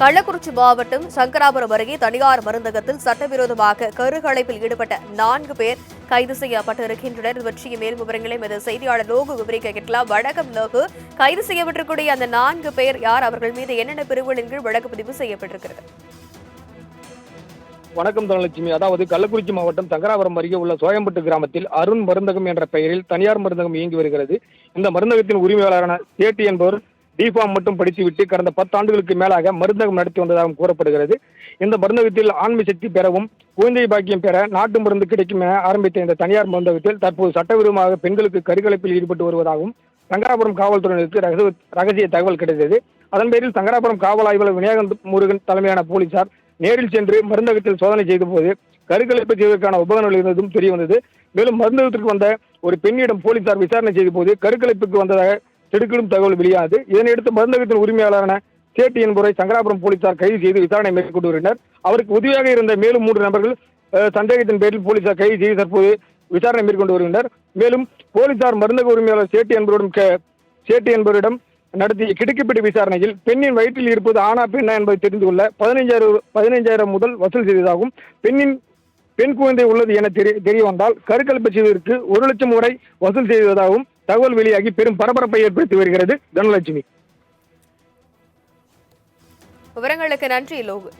கள்ளக்குறிச்சி மாவட்டம் சங்கராபுரம் அருகே தனியார் மருந்தகத்தில் சட்டவிரோதமாக கருகலைப்பில் ஈடுபட்ட நான்கு பேர் கைது செய்யப்பட்டிருக்கின்றனர். இது பற்றிய மேல் விவரங்களை எமது செய்தியாளர் லோகு விவரிக்க கேட்கலாம். வழக்கம் லோகு. கைது செய்யப்பட்டிருக்கூடிய அந்த நான்கு பேர் யார்? அவர்கள் மீது என்னென்ன பிரிவுகளின் கீழ் வழக்கு பதிவு செய்யப்பட்டிருக்கிறது. வணக்கம் தனலட்சுமி. அதாவது கள்ளக்குறிச்சி மாவட்டம் சங்கராபுரம் அருகே உள்ள சோயம்பட்டு கிராமத்தில் அருண் மருந்தகம் என்ற பெயரில் தனியார் மருந்தகம் இயங்கி வருகிறது. இந்த மருந்தகத்தின் உரிமையாளரான சேட்டி என்பவர் டிஃபார்ம் மட்டும் படித்துவிட்டு கடந்த பத்தாண்டுகளுக்கு மேலாக மருந்தகம் நடத்தி வந்ததாகவும் கூறப்படுகிறது. இந்த மருந்தகத்தில் ஆண்மை சக்தி பெறவும் குழந்தை பாக்கியம் பெற நாட்டு மருந்து கிடைக்கும் என ஆரம்பித்த இந்த தனியார் மருந்தகத்தில் தற்போது சட்டவிரோதமாக பெண்களுக்கு கருகலைப்பில் ஈடுபட்டு வருவதாகவும் சங்கராபுரம் காவல்துறையினருக்கு ரகசிய ரகசிய தகவல் கிடைத்தது. அதன் பேரில் சங்கராபுரம் காவல் ஆய்வாளர் விநாயகன் முருகன் தலைமையிலான போலீசார் நேரில் சென்று மருந்தகத்தில் சோதனை செய்தபோது கருக்கலைப்பு செய்வதற்கான உபகரணங்கள் இருந்ததும் தெரிய வந்தது மேலும் மருந்தகத்திற்கு வந்த ஒரு பெண்ணிடம் போலீசார் விசாரணை செய்த போது கருக்கலைப்புக்கு வந்ததாக திடுக்கிடும் தகவல் வெளியானது இதனையடுத்து மருந்தகத்தின் உரிமையாளரான சேட்டி என்பவரை சங்கராபுரம் போலீசார் கைது செய்து விசாரணை மேற்கொண்டு வருகின்றனர். அவருக்கு உதவியாக இருந்த மேலும் மூன்று நபர்கள் சந்தேகத்தின் பேரில் போலீசார் கைது செய்து தற்போது விசாரணை மேற்கொண்டு வருகின்றனர். மேலும் போலீசார் மருந்தக உரிமையாளர் சேட்டி என்பவரிடம் சேட்டி என்பவரிடம் நடத்திய கிடுக்கிப்பிடி விசாரணையில் பெண்ணின் வயிற்றில் இருப்பது ஆனா பெண்ணா என்பதை தெரிந்து கொள்ள பதினைஞ்சாயிரம் பதினைஞ்சாயிரம் முதல் வசூல் செய்ததாகவும் பெண்ணின் பெண் குழந்தை உள்ளது என தெரிய தெரிய வந்தால் கருக்கலைப்பு செய்வதற்கு ஒரு லட்சம் வரை வசூல் செய்ததாகவும் தகவல் வெளியாகி பெரும் பரபரப்பை ஏற்படுத்தி வருகிறது தனலட்சுமி. விவரங்களுக்கு நன்றி லோகு.